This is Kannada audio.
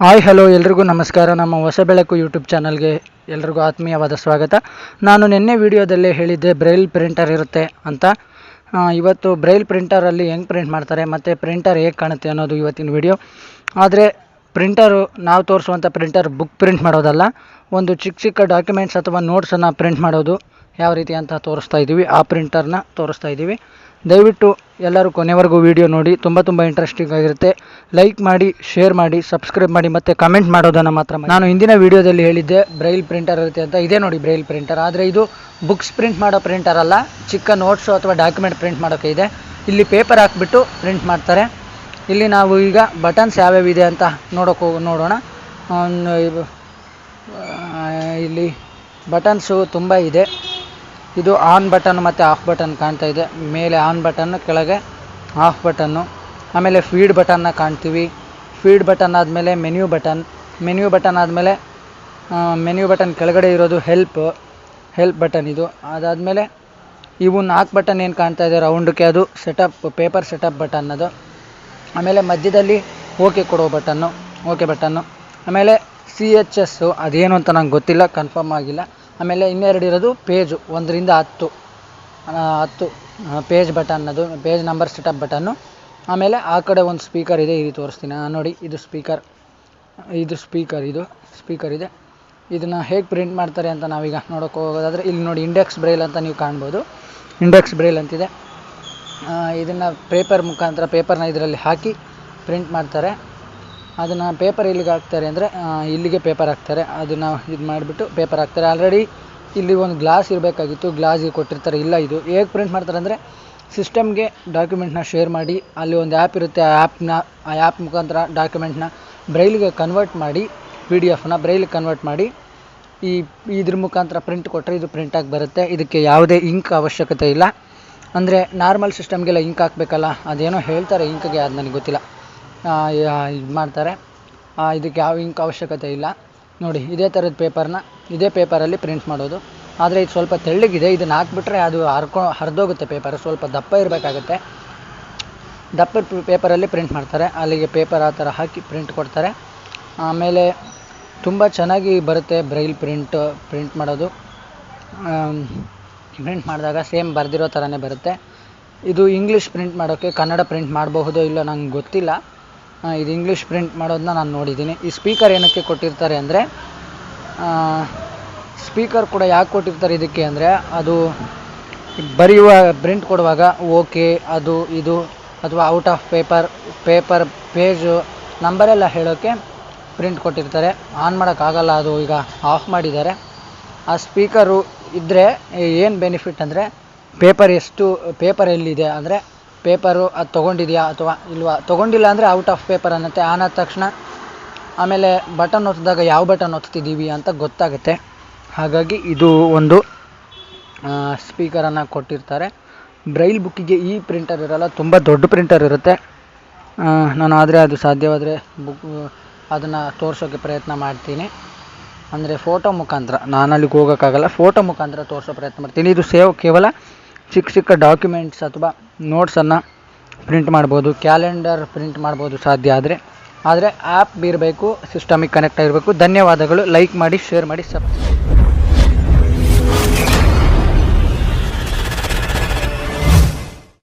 ಹಾಯ್, ಹಲೋ, ಎಲ್ರಿಗೂ ನಮಸ್ಕಾರ. ನಮ್ಮ ಹೊಸ ಬೆಳಕು ಯೂಟ್ಯೂಬ್ ಚಾನಲ್ಗೆ ಎಲ್ರಿಗೂ ಆತ್ಮೀಯವಾದ ಸ್ವಾಗತ. ನಾನು ನಿನ್ನೆ ವಿಡಿಯೋದಲ್ಲೇ ಹೇಳಿದ್ದೆ ಬ್ರೈಲ್ ಪ್ರಿಂಟರ್ ಇರುತ್ತೆ ಅಂತ. ಇವತ್ತು ಬ್ರೈಲ್ ಪ್ರಿಂಟರಲ್ಲಿ ಹೆಂಗೆ ಪ್ರಿಂಟ್ ಮಾಡ್ತಾರೆ, ಮತ್ತು ಪ್ರಿಂಟರ್ ಹೇಗೆ ಕಾಣುತ್ತೆ ಅನ್ನೋದು ಇವತ್ತಿನ ವಿಡಿಯೋ. ಆದರೆ ಪ್ರಿಂಟರು ನಾವು ತೋರಿಸುವಂಥ ಪ್ರಿಂಟರ್ ಬುಕ್ ಪ್ರಿಂಟ್ ಮಾಡೋದಲ್ಲ. ಒಂದು ಚಿಕ್ಕ ಚಿಕ್ಕ ಡಾಕ್ಯುಮೆಂಟ್ಸ್ ಅಥವಾ ನೋಟ್ಸನ್ನು ಪ್ರಿಂಟ್ ಮಾಡೋದು ಯಾವ ರೀತಿ ಅಂತ ತೋರಿಸ್ತಾ ಇದ್ದೀವಿ ಆ ಪ್ರಿಂಟರ್ನ ತೋರಿಸ್ತಾ ಇದ್ದೀವಿ ದಯವಿಟ್ಟು ಎಲ್ಲರೂ ಕೊನೆವರೆಗೂ ವಿಡಿಯೋ ನೋಡಿ, ತುಂಬ ತುಂಬ ಇಂಟ್ರೆಸ್ಟಿಂಗ್ ಆಗಿರುತ್ತೆ. ಲೈಕ್ ಮಾಡಿ ಶೇರ್ ಮಾಡಿ ಸಬ್ಸ್ಕ್ರೈಬ್ ಮಾಡಿ ಮತ್ತು ಕಮೆಂಟ್ ಮಾಡೋದನ್ನು ಮಾತ್ರ. ನಾನು ಹಿಂದಿನ ವಿಡಿಯೋದಲ್ಲಿ ಹೇಳಿದ್ದೆ ಬ್ರೈಲ್ ಪ್ರಿಂಟರ್ ಇರುತ್ತೆ ಅಂತ. ಇದೇ ನೋಡಿ ಬ್ರೈಲ್ ಪ್ರಿಂಟರ್ ಆದರೆ ಇದು ಬುಕ್ಸ್ ಪ್ರಿಂಟ್ ಮಾಡೋ ಪ್ರಿಂಟರ್ ಅಲ್ಲ, ಚಿಕ್ಕ ನೋಟ್ಸು ಅಥವಾ ಡಾಕ್ಯುಮೆಂಟ್ ಪ್ರಿಂಟ್ ಮಾಡೋಕ್ಕೆ ಇದೆ. ಇಲ್ಲಿ ಪೇಪರ್ ಹಾಕ್ಬಿಟ್ಟು ಪ್ರಿಂಟ್ ಮಾಡ್ತಾರೆ. ಇಲ್ಲಿ ನಾವು ಈಗ ಬಟನ್ಸ್ ಯಾವ್ಯಾವಿದೆ ಅಂತ ನೋಡೋಕೆ ಹೋಗಿ ನೋಡೋಣ. ಇಲ್ಲಿ ಬಟನ್ಸು ತುಂಬ ಇದೆ. ಇದು ಆನ್ ಬಟನ್ ಮತ್ತು ಆಫ್ ಬಟನ್ ಕಾಣ್ತಾ ಇದೆ. ಮೇಲೆ ಆನ್ ಬಟನ್, ಕೆಳಗೆ ಆಫ್ ಬಟನ್ನು ಆಮೇಲೆ ಫೀಡ್ ಬಟನ್ನ ಕಾಣ್ತೀವಿ. ಫೀಡ್ ಬಟನ್ ಆದಮೇಲೆ ಮೆನ್ಯೂ ಬಟನ್. ಮೆನ್ಯೂ ಬಟನ್ ಆದಮೇಲೆ ಮೆನ್ಯೂ ಬಟನ್ ಕೆಳಗಡೆ ಇರೋದು ಹೆಲ್ಪ್. ಹೆಲ್ಪ್ ಬಟನ್ ಇದು. ಅದಾದಮೇಲೆ ಇವು ನಾಲ್ಕು ಬಟನ್ ಏನು ಕಾಣ್ತಾ ಇದೆ ರೌಂಡಕ್ಕೆ ಅದು ಸೆಟಪ್, ಪೇಪರ್ ಸೆಟಪ್ ಬಟನ್ ಅದು. ಆಮೇಲೆ ಮಧ್ಯದಲ್ಲಿ ಓಕೆ ಕೊಡೋ ಬಟನ್ನು ಓಕೆ ಬಟನ್ನು ಆಮೇಲೆ ಸಿ ಎಚ್ ಎಸ್ಸು ಅದೇನು ಅಂತ ನಂಗೆ ಗೊತ್ತಿಲ್ಲ, ಕನ್ಫರ್ಮ್ ಆಗಿಲ್ಲ. ಆಮೇಲೆ ಇನ್ನೆರಡು ಇರೋದು ಪೇಜು, ಒಂದರಿಂದ ಹತ್ತು. ಹತ್ತು ಪೇಜ್ ಬಟನ್ ಅದು, ಪೇಜ್ ನಂಬರ್ ಸೆಟಪ್ ಬಟನ್ನು ಆಮೇಲೆ ಆ ಕಡೆ ಒಂದು ಸ್ಪೀಕರ್ ಇದೆ, ಇದು ತೋರಿಸ್ತೀನಿ. ನೋಡಿ, ಇದು ಸ್ಪೀಕರ್ ಇದು ಸ್ಪೀಕರ್ ಇದು ಸ್ಪೀಕರ್ ಇದೆ. ಇದನ್ನು ಹೇಗೆ ಪ್ರಿಂಟ್ ಮಾಡ್ತಾರೆ ಅಂತ ನಾವೀಗ ನೋಡೋಕೆ ಹೋಗೋದಾದರೆ, ಇಲ್ಲಿ ನೋಡಿ ಇಂಡೆಕ್ಸ್ ಬ್ರೈಲ್ ಅಂತ ನೀವು ಕಾಣ್ಬೋದು. ಇಂಡೆಕ್ಸ್ ಬ್ರೈಲ್ ಅಂತಿದೆ. ಇದನ್ನು ಪೇಪರ್ ಮುಖಾಂತರ ಪೇಪರ್ನ ಇದರಲ್ಲಿ ಹಾಕಿ ಪ್ರಿಂಟ್ ಮಾಡ್ತಾರೆ. ಅದನ್ನು ಪೇಪರ್ ಎಲ್ಲಿಗೆ ಹಾಕ್ತಾರೆ ಅಂದರೆ ಇಲ್ಲಿಗೆ ಪೇಪರ್ ಹಾಕ್ತಾರೆ. ಅದನ್ನು ಇದು ಮಾಡಿಬಿಟ್ಟು ಪೇಪರ್ ಹಾಕ್ತಾರೆ. ಆಲ್ರೆಡಿ ಇಲ್ಲಿ ಒಂದು ಗ್ಲಾಸ್ ಇರಬೇಕಾಗಿತ್ತು. ಗ್ಲಾಸಿಗೆ ಕೊಟ್ಟಿರ್ತಾರೆ. ಇಲ್ಲ ಇದು. ಹೇಗೆ ಪ್ರಿಂಟ್ ಮಾಡ್ತಾರೆ ಅಂದರೆ ಸಿಸ್ಟಮ್ಗೆ ಡಾಕ್ಯುಮೆಂಟ್ನ ಶೇರ್ ಮಾಡಿ, ಅಲ್ಲಿ ಒಂದು ಆ್ಯಪ್ ಇರುತ್ತೆ. ಆ ಆ್ಯಪ್ನ ಆ ಆ್ಯಪ್ ಮುಖಾಂತರ ಡಾಕ್ಯುಮೆಂಟ್ನ ಬ್ರೈಲ್ಗೆ ಕನ್ವರ್ಟ್ ಮಾಡಿ ಪಿ ಡಿ ಎಫ್ನ ಬ್ರೈಲ್ಗೆ ಕನ್ವರ್ಟ್ ಮಾಡಿ, ಈ, ಇದ್ರ ಮುಖಾಂತರ ಪ್ರಿಂಟ್ ಕೊಟ್ಟರೆ ಇದು ಪ್ರಿಂಟಾಗಿ ಬರುತ್ತೆ. ಇದಕ್ಕೆ ಯಾವುದೇ ಇಂಕ್ ಅವಶ್ಯಕತೆ ಇಲ್ಲ. ಅಂದರೆ ನಾರ್ಮಲ್ ಸಿಸ್ಟಮ್ಗೆಲ್ಲ ಇಂಕ್ ಹಾಕಬೇಕಲ್ಲ. ಅದೇನೋ ಹೇಳ್ತಾರೆ ಇಂಕ್ಗೆ ಅದು ನನಗೆ ಗೊತ್ತಿಲ್ಲ. ಇದು ಮಾಡ್ತಾರೆ. ಇದಕ್ಕೆ ಯಾವ ಇಂಕ್ ಅವಶ್ಯಕತೆ ಇಲ್ಲ. ನೋಡಿ, ಇದೇ ಥರದ ಪೇಪರ್ನ, ಇದೇ ಪೇಪರಲ್ಲಿ ಪ್ರಿಂಟ್ ಮಾಡೋದು. ಆದರೆ ಇದು ಸ್ವಲ್ಪ ತೆಳ್ಳಗಿದೆ. ಇದನ್ನು ಹಾಕ್ಬಿಟ್ರೆ ಅದು ಹರ್ಕೊ, ಹರಿದೋಗುತ್ತೆ ಪೇಪರ್. ಸ್ವಲ್ಪ ದಪ್ಪ ಇರಬೇಕಾಗುತ್ತೆ. ದಪ್ಪ ಪೇಪರಲ್ಲಿ ಪ್ರಿಂಟ್ ಮಾಡ್ತಾರೆ. ಅಲ್ಲಿಗೆ ಪೇಪರ್ ಆ ಥರ ಹಾಕಿ ಪ್ರಿಂಟ್ ಕೊಡ್ತಾರೆ. ಆಮೇಲೆ ತುಂಬ ಚೆನ್ನಾಗಿ ಬರುತ್ತೆ ಬ್ರೈಲ್ ಪ್ರಿಂಟ್ ಪ್ರಿಂಟ್ ಮಾಡೋದು. ಪ್ರಿಂಟ್ ಮಾಡಿದಾಗ ಸೇಮ್ ಬರೆದಿರೋ ಥರನೇ ಬರುತ್ತೆ. ಇದು ಇಂಗ್ಲೀಷ್ ಪ್ರಿಂಟ್ ಮಾಡೋಕ್ಕೆ ಕನ್ನಡ ಪ್ರಿಂಟ್ ಮಾಡಬಹುದೋ ಇಲ್ಲೋ ನಂಗೆ ಗೊತ್ತಿಲ್ಲ. ಇದು ಇಂಗ್ಲೀಷ್ ಪ್ರಿಂಟ್ ಮಾಡೋದನ್ನ ನಾನು ನೋಡಿದ್ದೀನಿ. ಈ ಸ್ಪೀಕರ್ ಏನಕ್ಕೆ ಕೊಟ್ಟಿರ್ತಾರೆ ಅಂದರೆ ಸ್ಪೀಕರ್ ಕೂಡ ಯಾಕೆ ಕೊಟ್ಟಿರ್ತಾರೆ ಇದಕ್ಕೆ ಅಂದರೆ, ಅದು ಬರೆಯುವ ಪ್ರಿಂಟ್ ಕೊಡುವಾಗ ಓಕೆ ಅದು, ಇದು, ಅಥವಾ out of paper paper page ನಂಬರೆಲ್ಲ ಹೇಳೋಕ್ಕೆ ಪ್ರಿಂಟ್ ಕೊಟ್ಟಿರ್ತಾರೆ. ಆನ್ ಮಾಡೋಕ್ಕಾಗಲ್ಲ, ಅದು ಈಗ ಆಫ್ ಮಾಡಿದ್ದಾರೆ. ಆ ಸ್ಪೀಕರು ಇದ್ದರೆ ಏನು ಬೆನಿಫಿಟ್ ಅಂದರೆ ಪೇಪರ್ ಎಷ್ಟು ಪೇಪರ್ ಎಲ್ಲಿದೆ ಅಂದರೆ ಪೇಪರು ಅದು ತೊಗೊಂಡಿದೆಯಾ ಅಥವಾ ಇಲ್ವಾ? ತೊಗೊಂಡಿಲ್ಲ ಅಂದರೆ ಔಟ್ ಆಫ್ ಪೇಪರ್ ಅನ್ನತ್ತೆ. ಆನ್ ಆದ ತಕ್ಷಣ ಆಮೇಲೆ ಬಟನ್ ಒತ್ತಿದಾಗ ಯಾವ ಬಟನ್ ಒತ್ತಿದ್ದೀವಿ ಅಂತ ಗೊತ್ತಾಗುತ್ತೆ. ಹಾಗಾಗಿ ಇದು ಒಂದು ಸ್ಪೀಕರನ್ನು ಕೊಟ್ಟಿರ್ತಾರೆ. ಬ್ರೈಲ್ ಬುಕ್ಕಿಗೆ ಈ ಪ್ರಿಂಟರ್ ಇರೋಲ್ಲ, ತುಂಬ ದೊಡ್ಡ ಪ್ರಿಂಟರ್ ಇರುತ್ತೆ. ನಾನು ಆದರೆ ಅದು ಸಾಧ್ಯವಾದರೆ ಬುಕ್ ಅದನ್ನು ತೋರಿಸೋಕ್ಕೆ ಪ್ರಯತ್ನ ಮಾಡ್ತೀನಿ. ಅಂದರೆ ಫೋಟೋ ಮುಖಾಂತರ ನಾನು ಅಲ್ಲಿಗೆ ಹೋಗೋಕ್ಕಾಗಲ್ಲ ಫೋಟೋ ಮುಖಾಂತರ ತೋರಿಸೋ ಪ್ರಯತ್ನ ಮಾಡ್ತೀನಿ. ಇದು ಸೇವ್ ಕೇವಲ ಚಿಕ್ಕ ಚಿಕ್ಕ ಡಾಕ್ಯುಮೆಂಟ್ಸ್ ಅಥವಾ ನೋಟ್ಸನ್ನು ಪ್ರಿಂಟ್ ಮಾಡ್ಬೋದು ಕ್ಯಾಲೆಂಡರ್ ಪ್ರಿಂಟ್ ಮಾಡ್ಬೋದು ಸಾಧ್ಯ ಆದರೆ. ಆದರೆ ಆ್ಯಪ್ ಬೀರಬೇಕು ಸಿಸ್ಟಮಿಗೆ ಕನೆಕ್ಟ್ ಆಗಿರಬೇಕು. ಧನ್ಯವಾದಗಳು. ಲೈಕ್ ಮಾಡಿ ಶೇರ್ ಮಾಡಿ ಸಬ್ಸ್ಕ್ರೈಬ್